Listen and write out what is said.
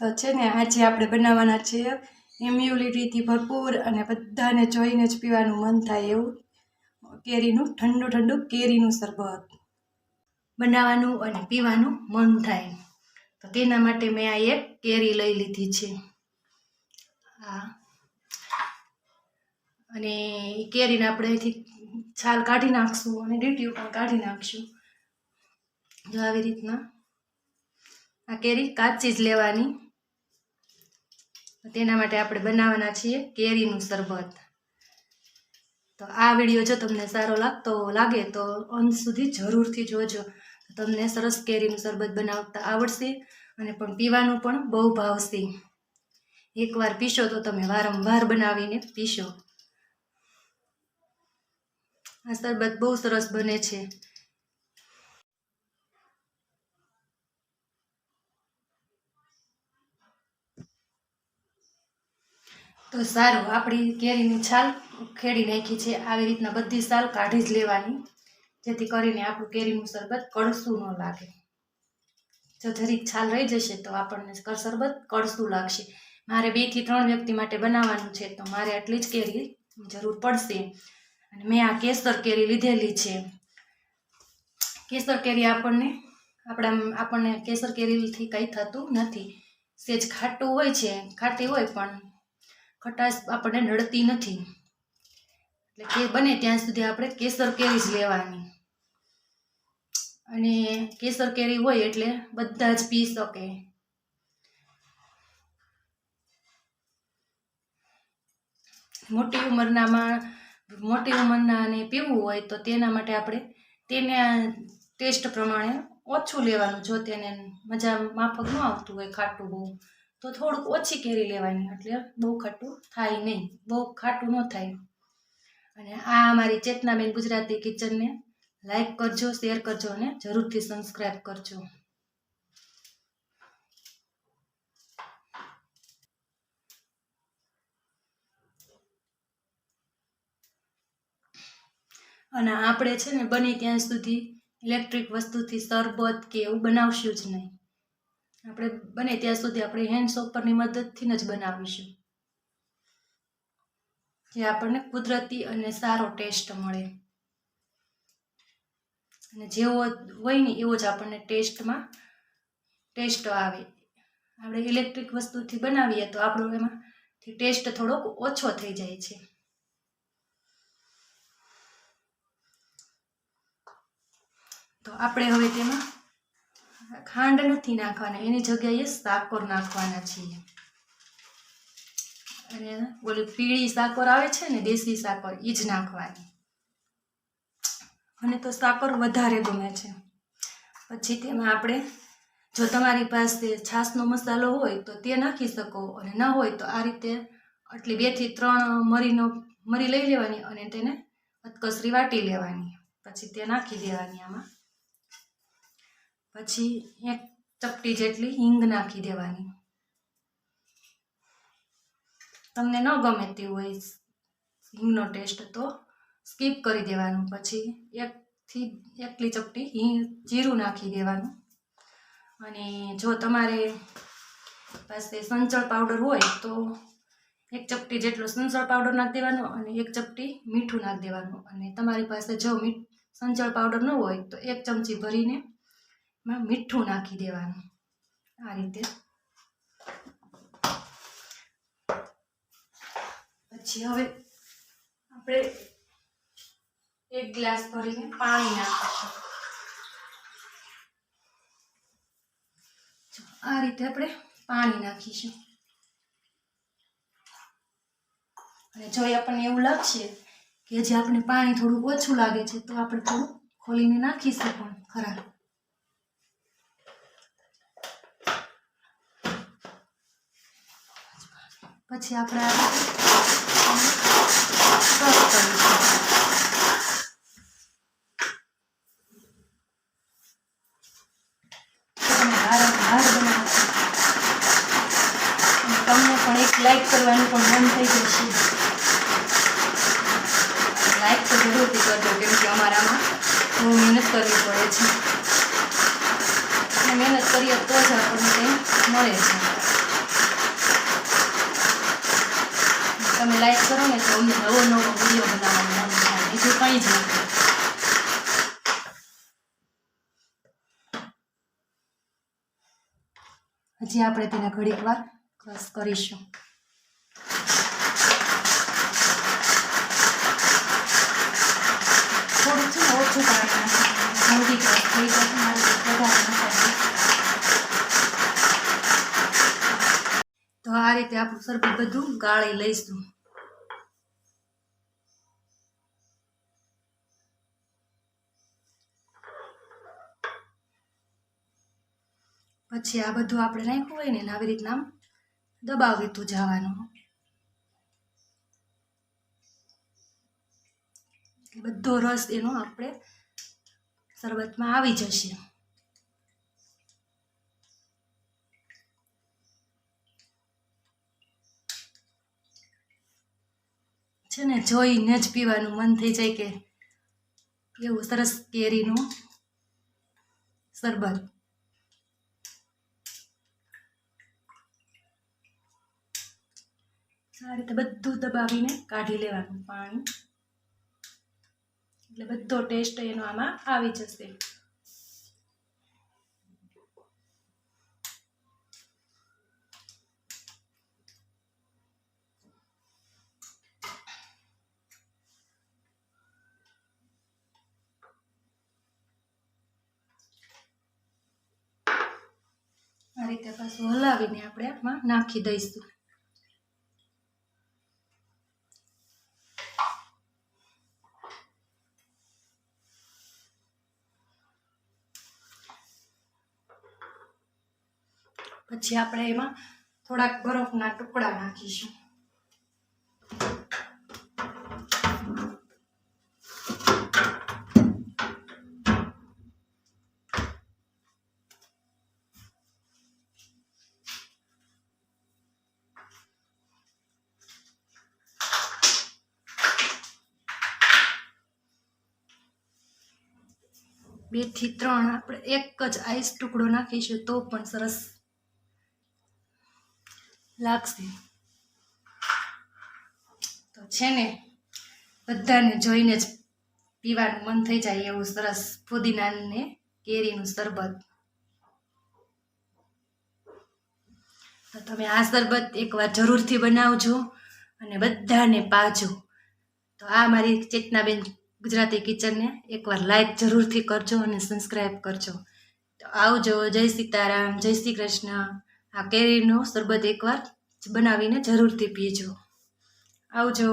તો છે ને આજે આપણે બનાવવાના છે ઇમ્યુનિટીથી ભરપૂર અને બધાને જોઈને જ પીવાનું મન થાય એવું. કેરીનું, ઠંડુ ઠંડુ કેરીનું શરબત. બનાવવાનું અને પીવાનું મન થાય. તો તેના માટે મેં આ એક કેરી લઈ લીધી છે. હા. અને એ કેરીને આપણે અહીંથી છાલ કાઢી નાખશું અને ડીટીયું પણ કાઢી નાખશું. જો આવી રીતના. આ કેરી કાચી જ લેવાની. તેના માટે આપણે બનાવવાના છીએ કેરીનું શરબત. તો આ વીડિયો જો તમને સારો લાગતો લાગે તો અંત સુધી જરૂરથી જોજો. તમને સરસ કેરીનું શરબત બનાવતા આવડશે અને પણ પીવાનું પણ બહુ ભાવશે. એકવાર પીશો તો તમે વારંવાર બનાવીને પીશો. આ શરબત બહુ સરસ બને છે. તો સારું, આપણી કેરીની છાલ ખેડી નાખી છે. આવી રીતના બધી છાલ કાઢી જ લેવાની, જેથી કરીને આપણું કેરીનું શરબત કડસું ન લાગે. જો જરીક છાલ રહી જશે તો આપણને શરબત કડસું લાગશે. મારે બેથી ત્રણ વ્યક્તિ માટે બનાવવાનું છે, તો મારે આટલી જ કેરી જરૂર પડશે. અને મેં આ કેસર કેરી લીધેલી છે. કેસર કેરી આપણને, આપણા આપણને કેસર કેરીથી કંઈ થતું નથી. સેજ ખાટું હોય છે, ખાટી હોય પણ ખટાશ આપણને નડતી નથી. એટલે કે બને ત્યાં સુધી આપણે કેસર કેરી જ લેવાની. અને કેસર કેરી હોય એટલે બધા જ પી શકે. મોટી ઉંમરનામાં, મોટી ઉંમરનાને પીવું હોય તો તેના માટે આપણે તેને ટેસ્ટ પ્રમાણે ઓછું લેવાનું, જો તેને મજા માફક ન આવતું હોય ખાટું બહુ. તો થોડુંક ઓછી કેરી લેવાની, એટલે બહુ ખાટું થાય નહીં. બહુ ખાટું ન થાય. અને આ અમારી ચેતનાબેન ગુજરાતી કિચનને લાઈક કરજો, શેર કરજો અને જરૂરથી સબસ્ક્રાઈબ કરજો. અને આપણે છે ને બને ત્યાં સુધી ઇલેક્ટ્રિક વસ્તુથી શરબત કે એવું બનાવશું જ નહીં. આપણે બને ત્યાં સુધી આપણે હેન્ડ સોપરની મદદથી જ બનાવીશું. જે આપણને કુદરતી અને સારો ટેસ્ટ મળે. અને જેવો હોય ને એવો જ આપણને ટેસ્ટમાં ટેસ્ટ આવે. આપણે ઇલેક્ટ્રિક વસ્તુથી બનાવીએ તો આપણો એમાંથી ટેસ્ટ થોડોક ઓછો થઈ જાય છે. તો આપણે હવે તેમાં ખાંડ નથી નાખવાના, એની જગ્યાએ સાકર નાખવાના છીએ. અને ઓલી પીળી સાકર આવે છે ને, દેશી સાકર એ જ નાખવાની. મને તો સાકર વધારે ગમે છે. પછી તેમાં આપણે, જો તમારી પાસે છાશનો મસાલો હોય તો તે નાખી શકો, અને ન હોય તો આ રીતે આટલી બેથી ત્રણ મરીનો, મરી લઈ લેવાની અને તેને અતકસરી વાટી લેવાની. પછી તે નાખી દેવાની આમાં. પછી એક ચપટી જેટલી હિંગ નાખી દેવાની. તમને ન ગમે હોય હિંગનો ટેસ્ટ, તો સ્કીપ કરી દેવાનું. પછી એકથી એકલી ચપટી હિંગ, જીરું નાખી દેવાનું. અને જો તમારે પાસે સંચળ પાવડર હોય, તો એક ચપટી જેટલો સંચળ પાવડર નાખી દેવાનો અને એક ચપટી મીઠું નાખી દેવાનું. અને તમારી પાસે જો મીઠ સંચળ પાવડર ન હોય, તો એક ચમચી ભરીને એમાં મીઠું નાખી દેવાનું. આ રીતે. પછી હવે આપણે એક ગ્લાસ ભરીને પાણી નાખીશું. આ રીતે આપણે પાણી નાખીશું. અને જો આપણને એવું લાગશે કે જે આપણે પાણી થોડું ઓછું લાગે છે, તો આપણે થોડું ખોલીને નાખીશું પણ ખરા. પછી આપણે આ કરીશું તમને પણ એક લાઈક કરવાનું પણ મન થઈ જશે લાઈક તો જરૂરથી કરજો, કેમ કે અમારામાં બહુ મહેનત કરવી પડે છે. મહેનત કરીએ તો જ આપણને કંઈ મળે છે. તમે લાઈક કરો ને તો અમને નવો નવો વીડિયો બનાવવાનું મન થાય. બીજું કંઈ જ નથી. હજી આપણે તેને ઘડીક વાર ક્રશ કરીશું થોડું છે ને ઓછું પાણી નાખવાનું જલ્દી ક્રશ થઈ જશે મારે તો વધારે નખાય તો આ રીતે બધું ગાળી લઈશું પછી આ બધું આપણે નાખ્યું હોય ને આવી રીતના દબાવી તું જવાનું. બધો રસ એનો આપણે શરબતમાં આવી જશે. છે ને, જોઈને જ પીવાનું મન થઈ જાય કે એવું સરસ કેરીનું શરબત. આ રીતે બધું દબાવીને કાઢી લેવાનું પાણી. એટલે બધો ટેસ્ટ એનો આમાં આવી જશે. રીતે પાછું હલાવીને આપણે આમાં નાખી દઈશું. પછી આપણે એમાં થોડાક બરફના ટુકડા નાખીશું. બેથી ત્રણ આપણે એક જ આઈસ ટુકડો નાખીશું તો પણ સરસ લાગશે. તો છે ને, બધાને જોઈને જ પીવાનું મન થઈ જાય એવું સરસ પુદીનાને કેરીનું શરબત. તો તમે આ શરબત એકવાર જરૂરથી બનાવજો અને બધાને પાજો. તો આ મારી ચેતનાબેન ગુજરાતી કિચનને એકવાર લાઈક જરૂરથી કરજો અને સબસ્ક્રાઈબ કરજો. તો આવજો, જય સીતારામ, જય શ્રી કૃષ્ણ. આ કેરીનો શરબત એકવાર બનાવીને જરૂરથી પીજો. આવજો.